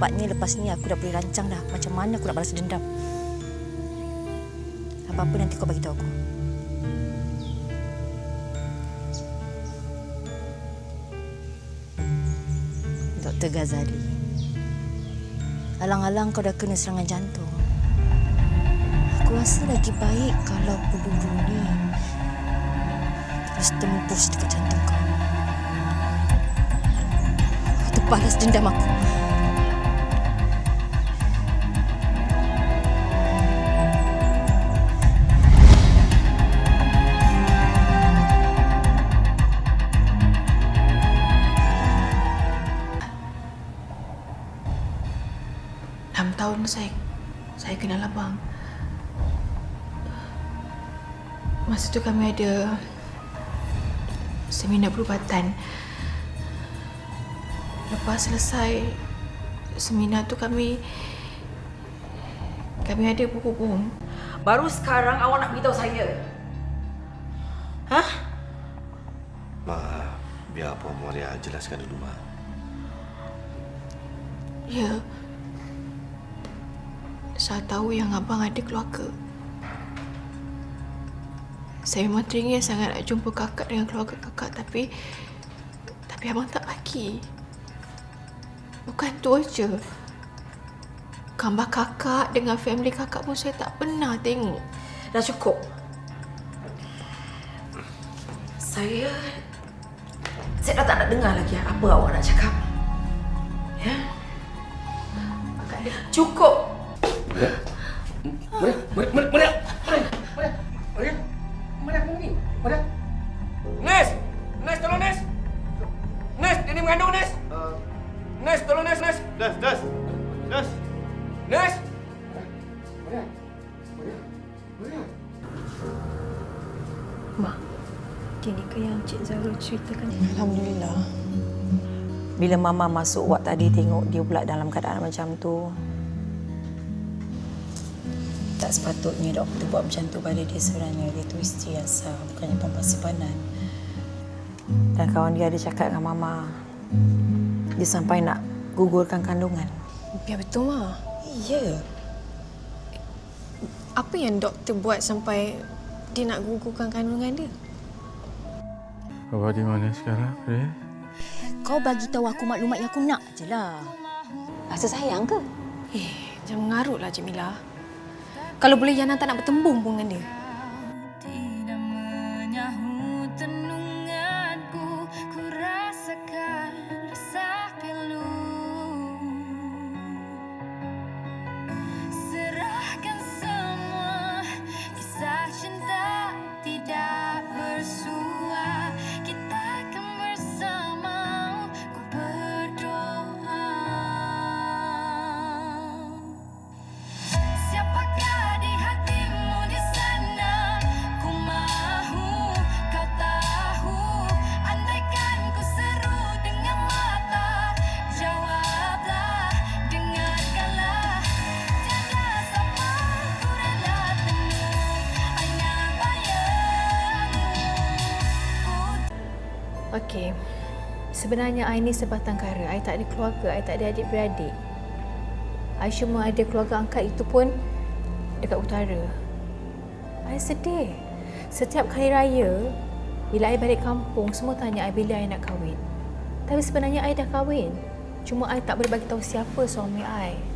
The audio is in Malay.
Nampaknya lepas ni aku dah boleh rancang dah macam mana aku nak balas dendam. Apa-apa nanti kau bagi tahu aku. Dr. Ghazali. Alang-alang kau dah kena serangan jantung. Aku rasa lagi baik kalau peluru ni terus tembus dekat jantung kau. Untuk balas dendam aku. Enam tahun saya saya kenal abang. Masa tu kami ada seminar perubatan. Lepas selesai seminar tu kami kami ada berhubung. Baru sekarang awak nak beritahu saya. Hah? Ma, biar Puan Maria jelaskan dulu, Ma. Ya. Saya tahu yang abang ada keluarga. Saya memang teringin sangat nak jumpa kakak dengan keluarga kakak tapi tapi abang tak bagi. Bukan tu aja. Gambar kakak dengan family kakak pun saya tak pernah tengok. Dah cukup. Saya saya dah tak nak dengar lagi apa awak nak cakap. Ya? Cukup. Maria, Maria, Maria, Maria, Maria, Maria, kamu ni, Maria. Nes, Nes, tolong Nes. Nes, dia ni mengandung Nes. Nes, tolong Nes, Nes. Das, das, das. Nes. Maria, Maria, Maria. Mak, ini ke yang Cik Zahra ceritakan? Alhamdulillah. Bila Mama masuk ward tadi tengok dia pula dalam keadaan macam tu. Tak sepatutnya doktor buat macam tu pada dia sebenarnya. Dia tu isteri yang sah, bukannya perempuan simpanan. Dan kawan dia ada cakap dengan Mama. Dia sampai nak gugurkan kandungan. Biar betul, Ma. Ya. Apa yang doktor buat sampai dia nak gugurkan kandungan dia? Bapa di mana sekarang, Ray? Kau bagi tahu aku maklumat yang aku nak je lah. Rasa sayang ke? Eh, jangan mengarut lah, Cik Mila. Kalau boleh, Yana tak nak bertembung pun dengan dia. Okey. Sebenarnya I ni sebatang kara. I tak ada keluarga, I tak ada adik-beradik. I cuma ada keluarga angkat itu pun dekat utara. I sedih. Setiap kali raya, bila I balik kampung, semua tanya I bila I nak kahwin. Tapi sebenarnya I dah kahwin. Cuma I tak boleh bagi tahu siapa suami I.